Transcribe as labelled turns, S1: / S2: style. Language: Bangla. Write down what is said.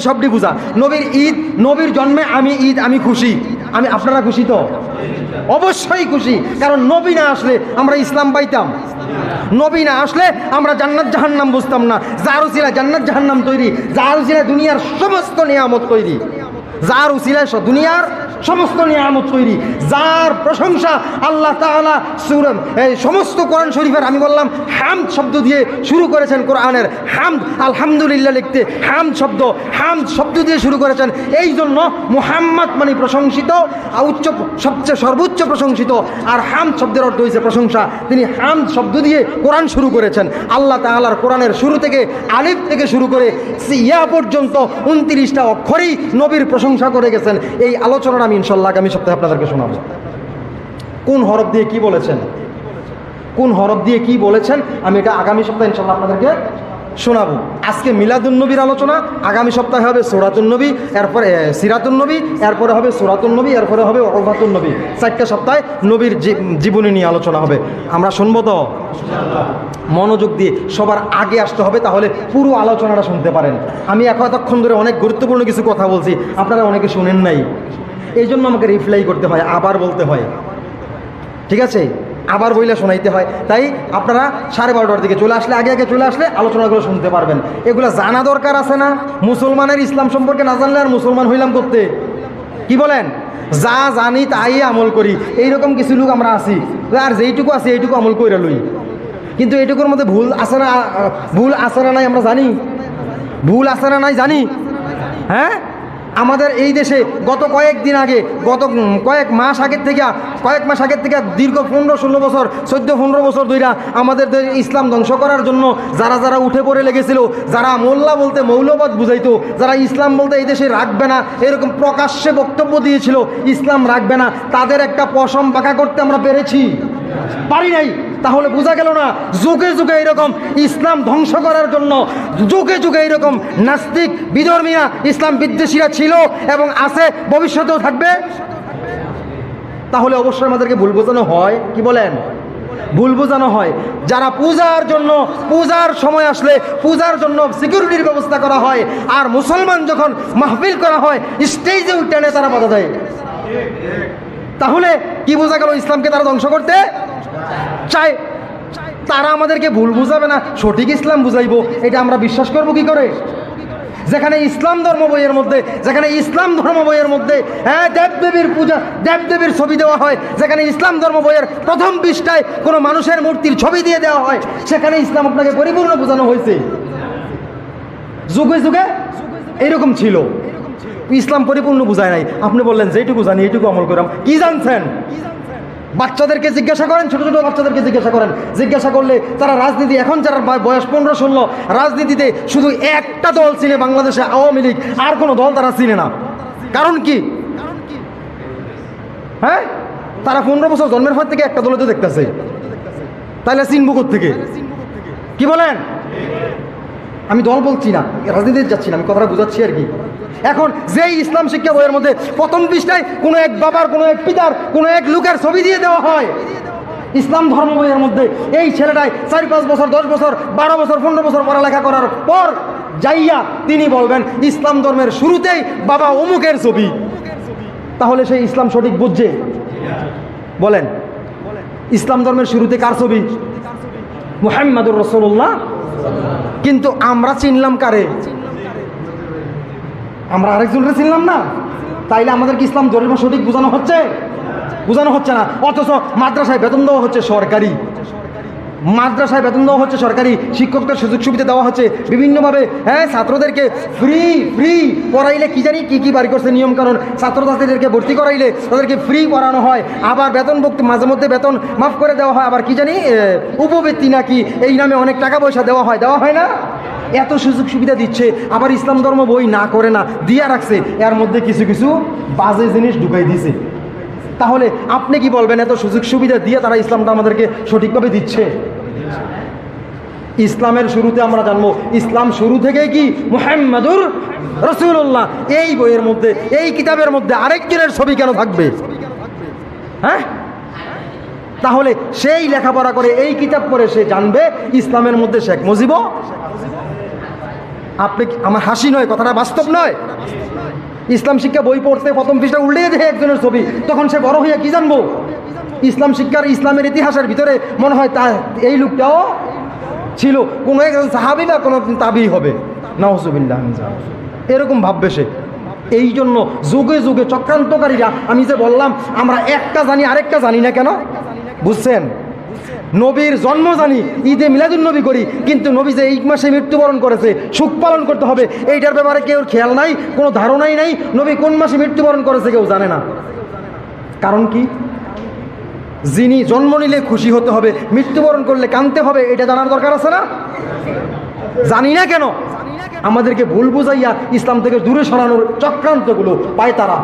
S1: সবটি বুঝা। নবীর ঈদ, নবীর জন্মে আমি ঈদ, আমি খুশি। আমি, আপনারা খুশি তো? অবশ্যই খুশি, কারণ নবী না আসলে আমরা ইসলাম পাইতাম। নবী না আসলে আমরা জান্নাত জাহান্নাম বুঝতাম না। যার উচিলা জান্নাত জাহান্নাম তৈরি, যার উচিলা দুনিয়ার সমস্ত নিয়ামত তৈরি। যার উচিলা দুনিয়ার সমস্ত নিয়ামত তৈরি। যার প্রশংসা আল্লাহ তাআলা সুরম এই সমস্ত কোরআন শরীফের, আমি বললাম, হামদ শব্দ দিয়ে শুরু করেছেন কোরআনের। হামদ, আলহামদুলিল্লাহ লিখতে হামদ শব্দ হামদ শব্দ দিয়ে শুরু করেছেন। এই জন্য মুহাম্মদ মানে প্রশংসিত, আর উচ্চ, সবচেয়ে সর্বোচ্চ প্রশংসিত। আর হামদ শব্দের অর্থ হয়েছে প্রশংসা। তিনি হামদ শব্দ দিয়ে কোরআন শুরু করেছেন। আল্লাহ তাআলার কোরআনের শুরু থেকে আলিফ থেকে শুরু করে ইয়া পর্যন্ত উনত্রিশটা অক্ষরেই নবীর প্রশংসা করে গেছেন। এই আলোচনাটা আমি ইনশাল্লাহ আগামী সপ্তাহে আপনাদেরকে শোনাবো। কোন হরফ দিয়ে কি বলেছেন? কোন হরফ দিয়ে কি বলেছেন? আমি এটা আগামী সপ্তাহে ইনশাল্লাহ আপনাদেরকে শোনাবো। আজকে মিলাদুন্নবীর আলোচনা, আগামী সপ্তাহে হবে সোরাতুন্নবী এরপরে সিরাতুন্নবী এরপরে হবে সোরাতুন্নবী এরপরে হবে ওবাতুন্নবী চারটা সপ্তাহে নবীর জীবনী নিয়ে আলোচনা হবে। আমরা শুনব তো? মনোযোগ দিয়ে সবার আগে আসতে হবে, তাহলে পুরো আলোচনাটা শুনতে পারেন। আমি এখন এতক্ষণ ধরে অনেক গুরুত্বপূর্ণ কিছু কথা বলছি, আপনারা অনেকে শুনেন নাই। এই জন্য আমাকে রিপ্লাই করতে হয়, আবার বলতে হয়। ঠিক আছে? আবার বইলে শোনাইতে হয়। তাই আপনারা সাড়ে বারোটার দিকে চলে আসলে, আগে আগে চলে আসলে আলোচনাগুলো শুনতে পারবেন। এগুলো জানা দরকার আছে না? মুসলমানের ইসলাম সম্পর্কে না জানলে আর মুসলমান হইলাম করতে কি বলেন? যা জানি তাই আমল করি। এইরকম কিছু লোক আমরা আছি। আর যেইটুকু আছে এইটুকু আমল করে লই। কিন্তু এইটুকুর মধ্যে ভুল আছে না, ভুল আছে না নাই আমরা জানি? ভুল আছে না নাই জানি? হ্যাঁ? আমাদের এই দেশে গত কয়েকদিন আগে, গত কয়েক মাস আগের থেকে, কয়েক মাস আগের থেকে দীর্ঘ পনেরো ষোলো বছর, চোদ্দ পনেরো বছর ধইরা আমাদের ইসলাম ধ্বংস করার জন্য যারা যারা উঠে পড়ে লেগেছিল, যারা মোল্লা বলতে মৌলবাদ বুঝাইতো, যারা ইসলাম বলতে এই দেশে রাখবে না, এরকম প্রকাশ্যে বক্তব্য দিয়েছিল, ইসলাম রাখবে না, তাদের একটা পশম পাকা করতে আমরা পেরেছি। পারি নাই। তাহলে বোঝা গেল না, যুগে যুগে এরকম ইসলাম ধ্বংস করার জন্য, যুগে যুগে এরকম নাস্তিক, বিধর্মীরা, ইসলাম বিদ্বেষীরা ছিল এবং আছে, ভবিষ্যতেও থাকবে? তাহলে অবশ্যই আমাদেরকে ভুল বোঝানো হয়, কি বলেন? ভুল বোঝানো হয়। যারা পূজার জন্য, পূজার সময় আসলে পূজার জন্য সিকিউরিটির ব্যবস্থা করা হয়, আর মুসলমান যখন মাহফিল করা হয় স্টেজে উঠে তারা বাধা দেয়। তাহলে কি বোঝা গেল ইসলামকে তারা ধ্বংস করতে? চায়। তারা আমাদেরকে ভুল বুঝাবে না। সঠিক ইসলাম বুঝাইবো। এটা আমরা বিশ্বাস করব কি করে? যেখানে ইসলাম ধর্ম বইয়ের মধ্যে, যেখানে ইসলাম ধর্ম বইয়ের মধ্যে হ্যাঁ দেবদেবীর পূজা, দেবদেবীর ছবি দেওয়া হয়, যেখানে ইসলাম ধর্ম বইয়ের প্রথম পৃষ্ঠায় কোনো মানুষের মূর্তির ছবি দিয়ে দেওয়া হয়, সেখানে ইসলাম আপনাকে পরিপূর্ণ বোঝানো হয়েছে। যুগে যুগে এইরকম ছিল। ইসলাম পরিপূর্ণ বুঝায় নাই। আপনি বললেন, যেটুকু জানি এইটুকু আমল করাম। কি জানছেন? বাচ্চাদেরকে জিজ্ঞাসা করেন, ছোট ছোট বাচ্চাদেরকে জিজ্ঞাসা করেন। জিজ্ঞাসা করলে তারা রাজনীতি, এখন যারা বয়স পনেরো, ষোলো, রাজনীতিতে শুধু একটা দল চিনে বাংলাদেশে আওয়ামী লীগ, আর কোনো দল তারা চিনে না। কারণ কি? হ্যাঁ? তারা পনেরো বছর জন্মের পর থেকে একটা দলে তো দেখতেছে। তাহলে চিনবো থেকে কি বলেন? আমি দল বলছি না, রাজনীতিতে যাচ্ছি না, আমি কথাটা বুঝাচ্ছি আর কি। এখন যেই ইসলাম শিক্ষা বইয়ের মধ্যে প্রথম পৃষ্ঠায় কোনো এক বাবার, কোনো এক পিতার, কোনো এক লোকের ছবি দিয়ে দেওয়া হয়, ইসলাম ধর্ম বইয়ের মধ্যে এই ছেলেটাই চার, পাঁচ বছর, দশ বছর, বারো বছর, পনেরো বছর পড়ালেখা করার পর যাইয়া তিনি বলবেন, ইসলাম ধর্মের শুরুতেই বাবা অমুকের ছবি। তাহলে সেই ইসলাম সঠিক বুঝছে? বলেন, ইসলাম ধর্মের শুরুতে কার ছবি? মুহাম্মাদুর রসুল্লাহ কিন্তু আমরা চিনলাম কারে? আমরা আরেকজনকে চিনলাম না? তাইলে আমাদের কি ইসলাম ধর্ম সঠিক বোঝানো হচ্ছে? বোঝানো হচ্ছে না। অথচ মাদ্রাসায় বেতন দেওয়া হচ্ছে সরকারি। মাদ্রাসায় বেতন দেওয়া হচ্ছে, সরকারি শিক্ষকদের সুযোগ সুবিধা দেওয়া হচ্ছে। বিভিন্নভাবে হ্যাঁ ছাত্রদেরকে ফ্রি ফ্রি পড়াইলে কি জানি কি কি বাড়ি করছে নিয়ম কারণ ছাত্রছাত্রীদেরকে ভর্তি করাইলে তাদেরকে ফ্রি পড়ানো হয়। আবার বেতন ভুক্তি মাঝে মধ্যে বেতন মাফ করে দেওয়া হয়। আবার কি জানি উপবৃত্তি নাকি এই নামে অনেক টাকা পয়সা দেওয়া হয়। দেওয়া হয় না? এত সুযোগ সুবিধা দিচ্ছে, আবার ইসলাম ধর্ম বই না করে না, দিয়া রাখছে। এর মধ্যে কিছু কিছু বাজে জিনিস ঢুকাই দিছে। তাহলে আপনি কি বলবেন? এত সুযোগ সুবিধা দিয়ে তারা ইসলামটা আমাদেরকে সঠিকভাবে দিচ্ছে। ইসলামের শুরুতে আমরা জানব, ইসলাম শুরু থেকেই কি মুহাম্মাদুর রসুল্লাহ এই বইয়ের মধ্যে, এই কিতাবের মধ্যে আরেকজনের ছবি কেন থাকবে? হ্যাঁ? তাহলে সেই লেখাপড়া করে, এই কিতাব পড়ে সে জানবে ইসলামের মধ্যে শেখ মুজিবও। আপনি আমার হাসি নয়, কথাটা বাস্তব নয়? ইসলাম শিক্ষা বই পড়তে প্রথম পৃষ্ঠা উল্টে দেখে একজনের ছবি, তখন সে বড় হইয়া কি জানব? ইসলাম শিক্ষার ইসলামের ইতিহাসের ভিতরে মনে হয় তা এই লোকটাও ছিল। কোনো একজন সাহাবি বা কোনো তাবি হবে। নাহসুবিল্লাহ এরকম ভাববে সে। এই জন্য যুগে যুগে চক্রান্তকারীরা, আমি যে বললাম, আমরা একটা জানি, আরেকটা জানি না কেন? বুঝছেন? নবীর জন্ম জানি, ঈদে মিলাদুল নবী করি, কিন্তু নবী যে এই মাসে মৃত্যুবরণ করেছে, সুখ পালন করতে হবে, এইটার ব্যাপারে কেউ খেয়াল নাই, কোনো ধারণাই নাই, নবী কোন মাসে মৃত্যুবরণ করেছে কেউ জানে না। কারণ কি? যিনি জন্ম নিলে খুশি হতে হবে, মৃত্যুবরণ করলে কানতে হবে, এটা জানার দরকার আছে না? জানি না কেন? আমাদেরকে ভুল বুঝাইয়া ইসলাম থেকে দূরে সরানোর চক্রান্তগুলো পায় তারা।